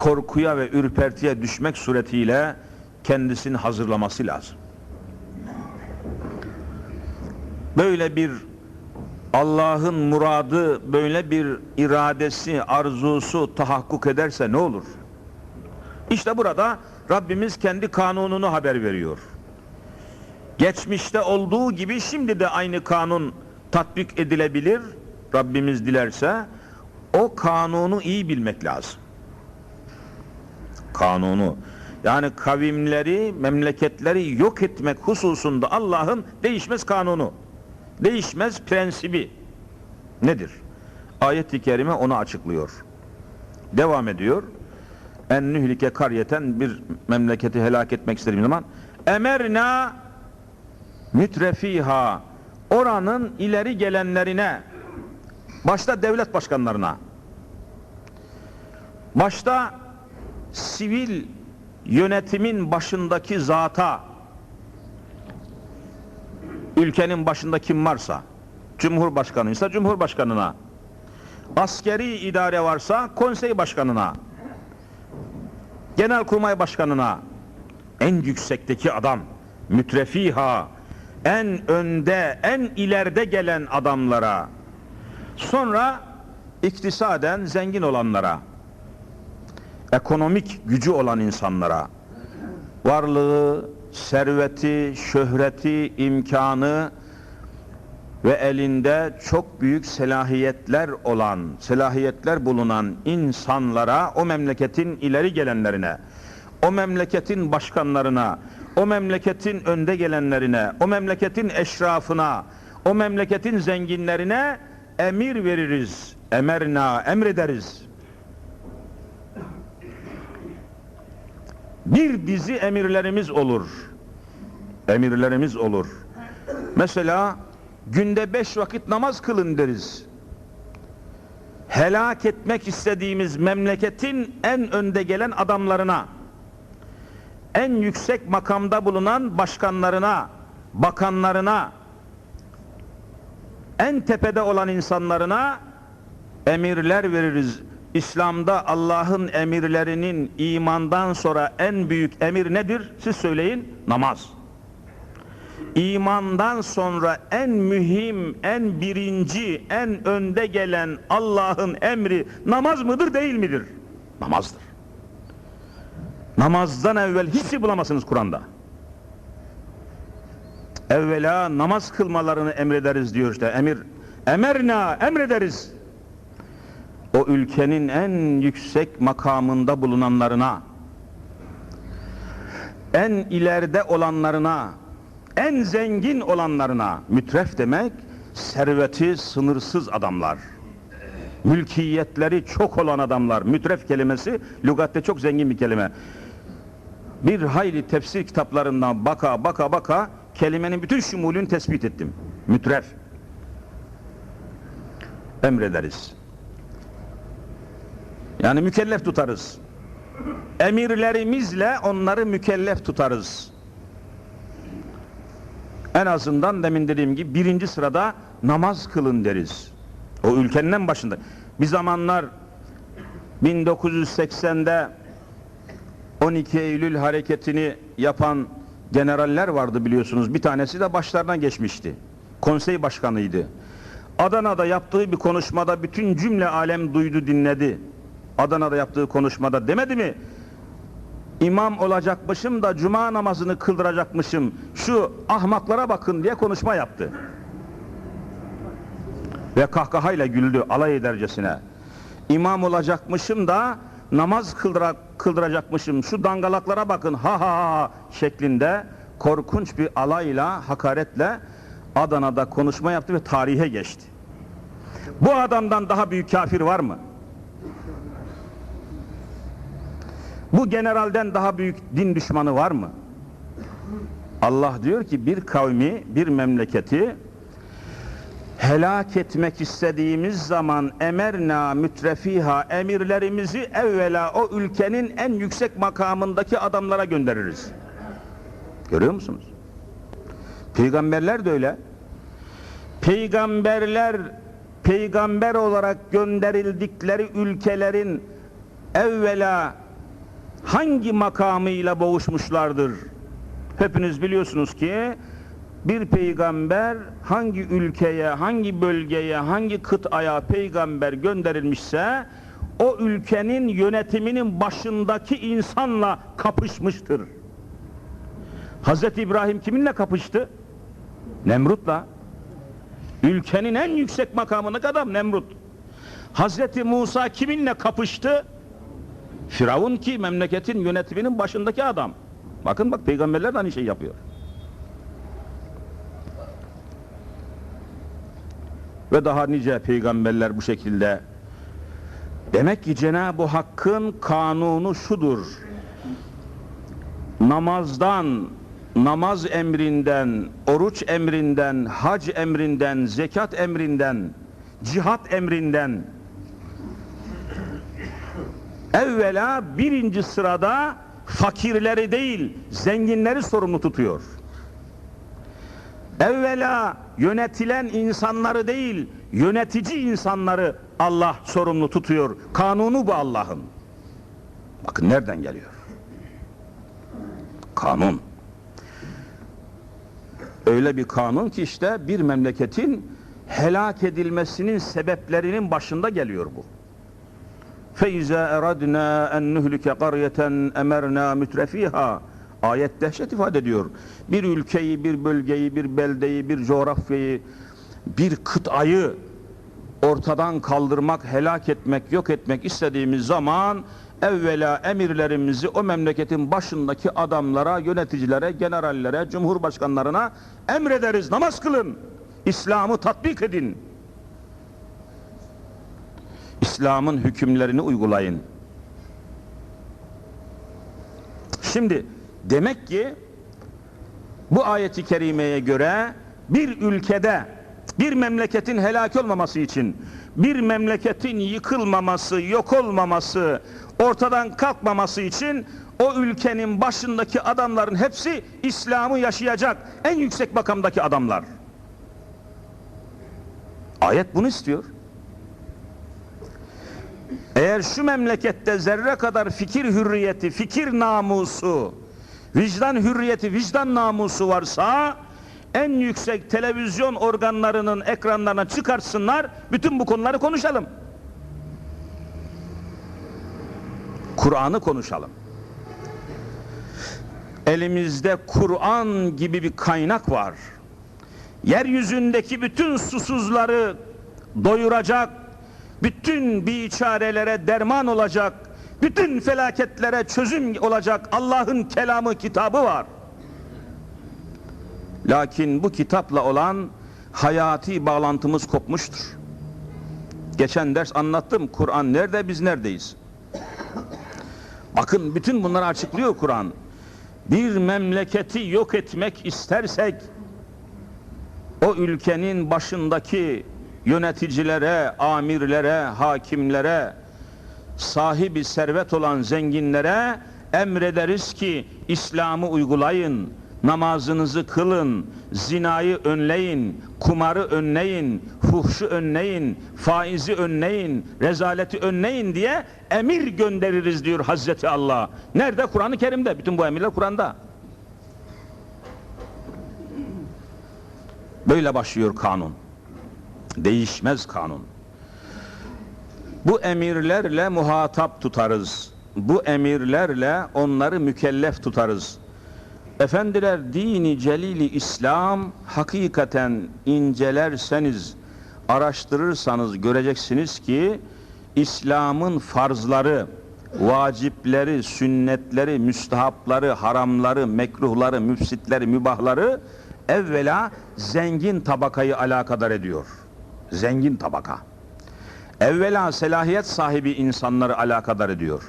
korkuya ve ürpertiye düşmek suretiyle kendisini hazırlaması lazım. Böyle bir Allah'ın muradı, böyle bir iradesi, arzusu tahakkuk ederse ne olur? İşte burada Rabbimiz kendi kanununu haber veriyor. Geçmişte olduğu gibi şimdi de aynı kanun tatbik edilebilir. Rabbimiz dilerse o kanunu iyi bilmek lazım. Kanunu. Yani kavimleri, memleketleri yok etmek hususunda Allah'ın değişmez kanunu. Değişmez prensibi. Nedir? Ayet-i kerime onu açıklıyor. Devam ediyor. En nühlike karyeten bir memleketi helak etmek istediğim zaman emerna mütrefiha oranın ileri gelenlerine başta devlet başkanlarına başta sivil yönetimin başındaki zata ülkenin başında kim varsa cumhurbaşkanıysa cumhurbaşkanına askeri idare varsa konsey başkanına genelkurmay başkanına en yüksekteki adam mütrefiha en önde en ileride gelen adamlara sonra iktisaden zengin olanlara ekonomik gücü olan insanlara varlığı, serveti, şöhreti, imkanı ve elinde çok büyük selahiyetler olan, selahiyetler bulunan insanlara, o memleketin ileri gelenlerine, o memleketin başkanlarına, o memleketin önde gelenlerine, o memleketin eşrafına, o memleketin zenginlerine emir veririz. Emerna, emrederiz. Bir dizi emirlerimiz olur. Emirlerimiz olur. Mesela günde beş vakit namaz kılın deriz. Helak etmek istediğimiz memleketin en önde gelen adamlarına, en yüksek makamda bulunan başkanlarına, bakanlarına, en tepede olan insanlarına emirler veririz. İslam'da Allah'ın emirlerinin imandan sonra en büyük emir nedir? Siz söyleyin. Namaz. İmandan sonra en mühim, en birinci, en önde gelen Allah'ın emri namaz mıdır değil midir? Namazdır. Namazdan evvel hiçbir bulamazsınız Kur'an'da. Evvela namaz kılmalarını emrederiz diyor işte emir. Emerna emrederiz. O ülkenin en yüksek makamında bulunanlarına, en ileride olanlarına, en zengin olanlarına, mütref demek, serveti sınırsız adamlar. Mülkiyetleri çok olan adamlar. Mütref kelimesi lügatte çok zengin bir kelime. Bir hayli tefsir kitaplarından baka baka baka kelimenin bütün şumulünü tespit ettim. Mütref. Emrederiz. Yani mükellef tutarız. Emirlerimizle onları mükellef tutarız. En azından demin dediğim gibi birinci sırada namaz kılın deriz. O ülkenin en başında. Bir zamanlar 1980'de 12 Eylül hareketini yapan generaller vardı biliyorsunuz. Bir tanesi de başlarına geçmişti. Konsey başkanıydı. Adana'da yaptığı bir konuşmada bütün cümle alem duydu dinledi. Adana'da yaptığı konuşmada demedi mi? İmam olacakmışım da cuma namazını kıldıracakmışım. Şu ahmaklara bakın diye konuşma yaptı. Ve kahkahayla güldü alay edercesine. İmam olacakmışım da namaz kıldıra, kıldıracakmışım. Şu dangalaklara bakın ha ha ha şeklinde korkunç bir alayla, hakaretle Adana'da konuşma yaptı ve tarihe geçti. Bu adamdan daha büyük kafir var mı? Bu generalden daha büyük din düşmanı var mı? Allah diyor ki bir kavmi, bir memleketi helak etmek istediğimiz zaman emerna mütrefiha emirlerimizi evvela o ülkenin en yüksek makamındaki adamlara göndeririz. Görüyor musunuz? Peygamberler de öyle. Peygamberler peygamber olarak gönderildikleri ülkelerin evvela hangi makamıyla boğuşmuşlardır? Hepiniz biliyorsunuz ki bir peygamber hangi ülkeye, hangi bölgeye, hangi kıtaya peygamber gönderilmişse o ülkenin yönetiminin başındaki insanla kapışmıştır. Hazreti İbrahim kiminle kapıştı? Nemrut'la. Ülkenin en yüksek makamındaki adam Nemrut. Hazreti Musa kiminle kapıştı? Firavun ki memleketin yönetiminin başındaki adam. Bakın bak peygamberler de aynı şey yapıyor. Ve daha nice peygamberler bu şekilde. Demek ki Cenab-ı Hakk'ın kanunu şudur. Namazdan, namaz emrinden, oruç emrinden, hac emrinden, zekat emrinden, cihat emrinden evvela birinci sırada fakirleri değil zenginleri sorumlu tutuyor. Evvela yönetilen insanları değil yönetici insanları Allah sorumlu tutuyor. Kanunu bu Allah'ın. Bakın nereden geliyor? Kanun. Öyle bir kanun ki işte bir memleketin helak edilmesinin sebeplerinin başında geliyor bu. فَاِذَا اَرَدْنَا اَنْ نُهْلِكَ قَرْيَةً اَمَرْنَا مُتْرَف۪يهَا Ayet dehşet ifade ediyor. Bir ülkeyi, bir bölgeyi, bir beldeyi, bir coğrafyayı, bir kıtayı ortadan kaldırmak, helak etmek, yok etmek istediğimiz zaman evvela emirlerimizi o memleketin başındaki adamlara, yöneticilere, generallere, cumhurbaşkanlarına emrederiz. Namaz kılın. İslam'ı tatbik edin. İslam'ın hükümlerini uygulayın. Şimdi demek ki bu ayeti kerimeye göre bir ülkede bir memleketin helak olmaması için bir memleketin yıkılmaması, yok olmaması, ortadan kalkmaması için o ülkenin başındaki adamların hepsi İslam'ı yaşayacak en yüksek makamdaki adamlar. Ayet bunu istiyor. Eğer şu memlekette zerre kadar fikir hürriyeti, fikir namusu, vicdan hürriyeti, vicdan namusu varsa en yüksek televizyon organlarının ekranlarına çıkarsınlar, bütün bu konuları konuşalım. Kur'an'ı konuşalım. Elimizde Kur'an gibi bir kaynak var. Yeryüzündeki bütün susuzları doyuracak, bütün biçarelere derman olacak, bütün felaketlere çözüm olacak Allah'ın kelamı kitabı var. Lakin bu kitapla olan hayati bağlantımız kopmuştur. Geçen ders anlattım. Kur'an nerede biz neredeyiz? Bakın bütün bunları açıklıyor Kur'an. Bir memleketi yok etmek istersek o ülkenin başındaki yöneticilere, amirlere, hakimlere, sahibi servet olan zenginlere emrederiz ki İslam'ı uygulayın, namazınızı kılın, zinayı önleyin, kumarı önleyin, fuhşu önleyin, faizi önleyin, rezaleti önleyin diye emir göndeririz diyor Hazreti Allah. Nerede? Kur'an-ı Kerim'de. Bütün bu emirler Kur'an'da. Böyle başlıyor kanun. Değişmez kanun. Bu emirlerle muhatap tutarız. Bu emirlerle onları mükellef tutarız. Efendiler dini celili İslam hakikaten incelerseniz, araştırırsanız göreceksiniz ki İslam'ın farzları, vacipleri, sünnetleri, müstahapları, haramları, mekruhları, müfsitleri, mübahları evvela zengin tabakayı alakadar ediyor. Zengin tabaka. Evvela selahiyet sahibi insanları alakadar ediyor.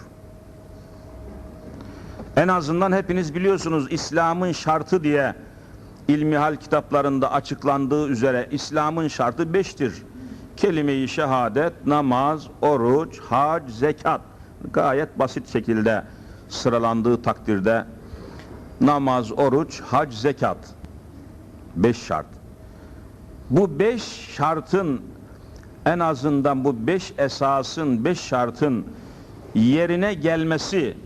En azından hepiniz biliyorsunuz İslam'ın şartı diye ilmihal kitaplarında açıklandığı üzere İslam'ın şartı beştir. Kelime-i şehadet, namaz, oruç, hac, zekat. Gayet basit şekilde sıralandığı takdirde namaz, oruç, hac, zekat. Beş şart. Bu beş şartın en azından bu beş esasın, beş şartın yerine gelmesi